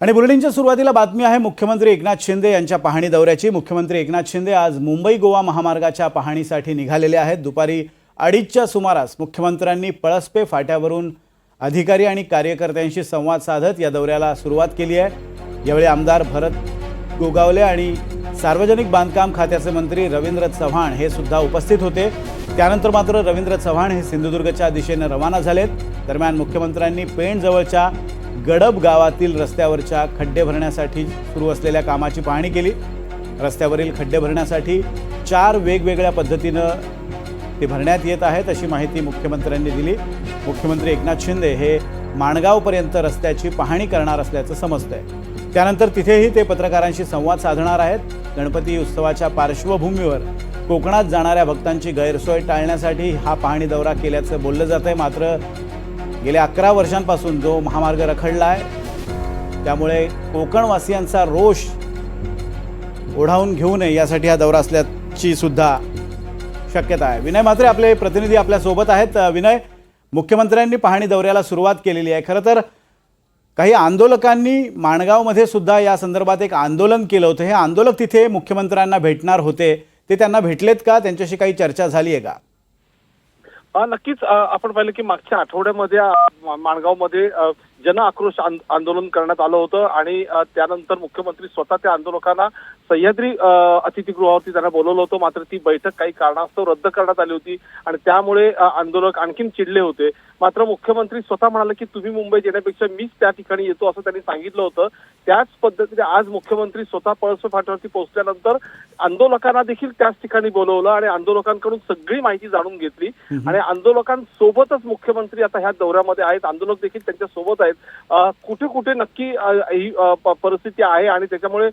आणि बुलेटिनच्या सुरुवातीला बातमी आहे मुख्यमंत्री एकनाथ शिंदे यांच्या पाहणी दौऱ्याची. मुख्यमंत्री एकनाथ शिंदे आज मुंबई गोवा महामार्गाच्या पाहणीसाठी निघालेले आहेत. दुपारी अडीचच्या सुमारास मुख्यमंत्र्यांनी पळसपे फाट्यावरून अधिकारी आणि कार्यकर्त्यांशी संवाद साधत या दौऱ्याला सुरुवात केली आहे. यावेळी आमदार भरत गोगावले आणि सार्वजनिक बांधकाम खात्याचे मंत्री रवींद्र चव्हाण हे सुद्धा उपस्थित होते. त्यानंतर मात्र रवींद्र चव्हाण हे सिंधुदुर्गच्या दिशेने रवाना झालेत. दरम्यान मुख्यमंत्र्यांनी पेणजवळच्या गडब गावातील रस्त्यावरच्या खड्डे भरण्यासाठी सुरू असलेल्या कामाची पाहणी केली. रस्त्यावरील खड्डे भरण्यासाठी चार वेगवेगळ्या पद्धतीनं ते भरण्यात येत आहेत अशी माहिती मुख्यमंत्र्यांनी दिली. मुख्यमंत्री एकनाथ शिंदे हे माणगावपर्यंत रस्त्याची पाहणी करणार असल्याचं समजतंय. त्यानंतर तिथेही ते पत्रकारांशी संवाद साधणार आहेत. गणपती उत्सवाच्या पार्श्वभूमीवर कोकणात जाणाऱ्या भक्तांची गैरसोय टाळण्यासाठी हा पाहणी दौरा केल्याचं बोललं जात आहे मात्र गेल्या अकरा वर्षांपासून जो महामार्ग रखडला आहे त्यामुळे कोकणवासियांचा रोष ओढावून घेऊ नये यासाठी हा दौरा असल्याची सुद्धा शक्यता आहे. विनय मात्रे आपले प्रतिनिधी आपल्यासोबत आहेत. विनय मुख्यमंत्र्यांनी पाहणी दौऱ्याला सुरुवात केलेली आहे. खरं तर काही आंदोलकांनी माणगावमध्ये सुद्धा या संदर्भात एक आंदोलन केलं होतं. हे आंदोलक तिथे मुख्यमंत्र्यांना भेटणार होते. ते त्यांना भेटलेत का? त्यांच्याशी काही चर्चा झाली आहे का? नक्कीच आपण पाहिलं की मागच्या आठवड्यामध्ये माणगावमध्ये मा- माणगावमध्ये अ, जन आक्रोश आंद- आंदोलन करण्यात आलं होतं आणि त्यानंतर मुख्यमंत्री स्वतः त्या आंदोलकांना सह्याद्री अतिथीगृहावरती त्यांना बोलवलं होतं. मात्र ती बैठक काही कारणास्तव रद्द करण्यात आली होती आणि त्यामुळे आंदोलक आणखीन चिडले होते. मात्र मुख्यमंत्री स्वतः म्हणाले की तुम्ही मुंबईत येण्यापेक्षा मीच त्या ठिकाणी येतो असं त्यांनी सांगितलं होतं. त्याच पद्धतीने आज मुख्यमंत्री स्वतः पळसो फाट्यावरती पोहोचल्यानंतर आंदोलकांना देखील त्याच ठिकाणी बोलवलं आणि आंदोलकांकडून सगळी माहिती जाणून घेतली. आणि आंदोलकांसोबतच मुख्यमंत्री आता ह्या दौऱ्यामध्ये आहेत. आंदोलक देखील त्यांच्यासोबत आहेत. अं, कुठे कुठे नक्की ही परिस्थिती आहे आणि त्याच्यामुळे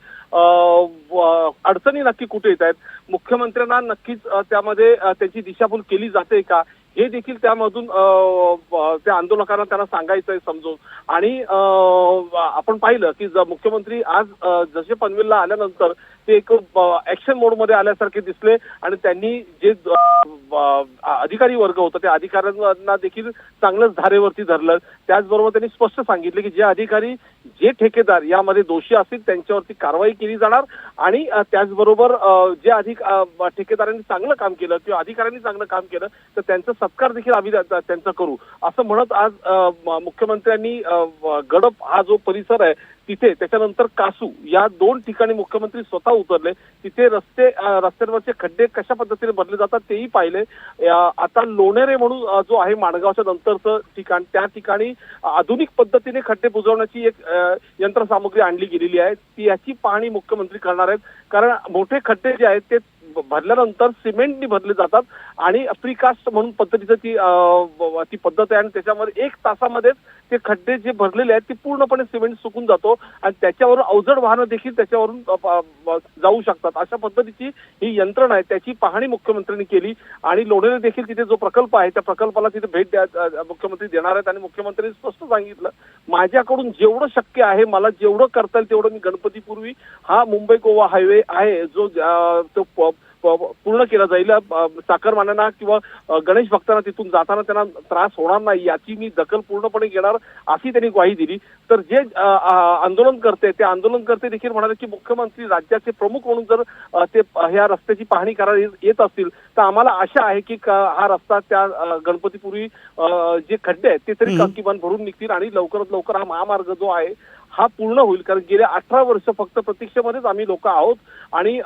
अडचणी नक्की कुठे येत आहेत? मुख्यमंत्र्यांना नक्कीच त्यामध्ये त्याची दिशाभूल केली जाते का? हे देखील त्यामधून त्या आंदोलकांना त्यांना सांगायचं आहे समजून. आणि आपण पाहिलं की मुख्यमंत्री आज जसे पनवेलला आल्यानंतर ते एक ऍक्शन मोडमध्ये आल्यासारखे दिसले आणि त्यांनी जे अधिकारी वर्ग होता त्या अधिकाऱ्यांना देखील चांगलंच धारेवरती धरलं. त्याचबरोबर त्यांनी स्पष्ट सांगितले की जे अधिकारी जे ठेकेदार यामध्ये दोषी असतील त्यांच्यावरती कारवाई केली जाणार. आणि त्याचबरोबर जे अधिक ठेकेदारांनी चांगलं काम केलं किंवा अधिकाऱ्यांनी चांगलं काम केलं तर त्यांचं सत्कार देखील आम्ही त्यांचा करू. असं म्हणत आज मुख्यमंत्र्यांनी गडप हा जो परिसर आहे तिथे त्याच्यानंतर कासू या दोन ठिकाणी मुख्यमंत्री स्वतः उतरले. तिथे रस्ते रस्त्यांवरचे खड्डे कशा पद्धतीने भरले जातात तेही पाहिले. आता लोणेरे म्हणून जो आहे माणगावच्या नंतरचं ठिकाण त्या ठिकाणी आधुनिक पद्धतीने खड्डे बुजवण्याची एक यंत्रसामग्री यंत्रसामुग्री आणली गेलेली आहे. ती याची पाहणी मुख्यमंत्री करणार आहेत. कारण मोठे खड्डे जे आहेत ते भरल्यानंतर सिमेंटनी भरले जातात आणि प्रीकास्ट म्हणून पद्धतीचं ती ती पद्धत आहे आणि त्याच्यामध्ये एक तासामध्येच ते खड्डे जे भरलेले आहेत ते पूर्णपणे सिमेंट सुकून जातो आणि त्याच्यावरून अवजड वाहनं देखील त्याच्यावरून जाऊ शकतात. अशा पद्धतीची ही यंत्रणा आहे. त्याची पाहणी मुख्यमंत्र्यांनी केली आणि लोणेरे देखील तिथे जो प्रकल्प आहे त्या प्रकल्पाला तिथे भेट द्या मुख्यमंत्री देणार आहेत आणि मुख्यमंत्र्यांनी स्पष्ट सांगितलं माझ्याकडून जेवढं शक्य आहे मला जेवढं करता येईल तेवढं मी गणपतीपूर्वी हा मुंबई गोवा हायवे आहे जो तो पूर्ण केला जाईल अ, चाकरमान्यांना किंवा गणेश भक्तांना तिथून जाताना त्यांना त्रास होणार नाही याची मी दखल पूर्णपणे घेणार अशी त्यांनी ग्वाही दिली तर जे आंदोलन करते ते आंदोलन करते देखील म्हणाले की मुख्यमंत्री राज्याचे प्रमुख म्हणून जर ते ह्या रस्त्याची पाहणी करायला येत- असतील तर आम्हाला आशा आहे की हा रस्ता त्या गणपतीपूर्वी जे खड्डे आहेत ते तरी. किमान भरून निघतील आणि लवकरात लवकर हा महामार्ग जो आहे हा पूर्ण होईल. कारण गेल्या अठरा वर्ष फक्त प्रतीक्षेमध्येच आम्ही लोक आहोत. आणि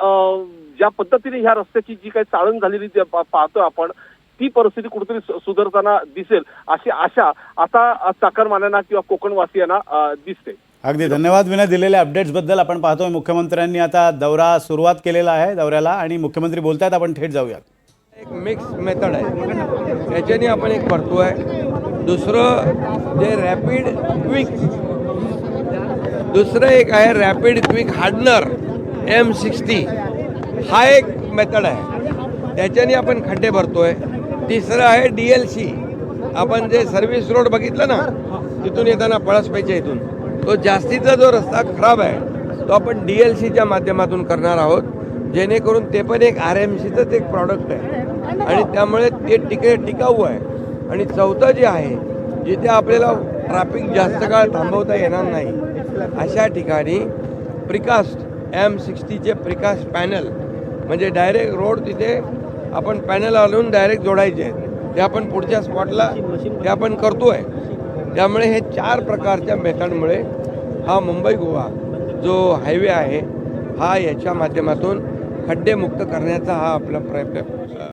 ज्या पद्धतीने ह्या रस्त्याची जी काही चाळण झालेली पाहतो आपण ती परिस्थिती कुठेतरी सु- सुधारताना दिसेल अशी आशा आता चाकरमान्यांना किंवा कोकणवासियांना दिसते. अगदी धन्यवाद विनय. दिलेल्या अपडेट्सबद्दल आपण पाहतोय. मुख्यमंत्र्यांनी आता दौरा सुरुवात केलेला आहे दौऱ्याला आणि मुख्यमंत्री बोलतायत. आपण थेट जाऊयात. एक मिक्स मेथड आहे. त्याच्याने आपण एक करतोय. दुसरं जे रॅपिड क्विक दुसरं एक आहे rapid quick hardener M sixty हा एक मेथड आहे. त्याच्याने आपण खड्डे भरतोय. तिसरं आहे डी एल सी आपण जे सर्व्हिस रोड बघितलं ना तिथून येताना पळसपेच्या इथून. तो जास्तीचा जो रस्ता खराब आहे तो आपण डी एल सीच्या माध्यमातून करणार आहोत. जेणेकरून ते पण एक आर एम सीचंच एक प्रॉडक्ट आहे. आणि त्यामुळे ते टिके टिकाऊ आहे. आणि चौथं जे आहे जिथे आपल्याला ट्रॅफिक जास्त काळ थांबवता येणार नाही. अशा ठिकाणी प्रिकास्ट एम सिक्स्टीचे प्रिकास्ट पॅनल म्हणजे डायरेक्ट रोड तिथे आपण पॅनल आणून डायरेक्ट जोडायचे. आहेत ते आपण पुढच्या स्पॉटला ते आपण करतो आहे त्यामुळे हे चार प्रकारच्या मेथडमुळे हा मुंबई गोवा जो हायवे आहे हा याच्या माध्यमातून खड्डेमुक्त करण्याचा हा आपला प्रयत्न.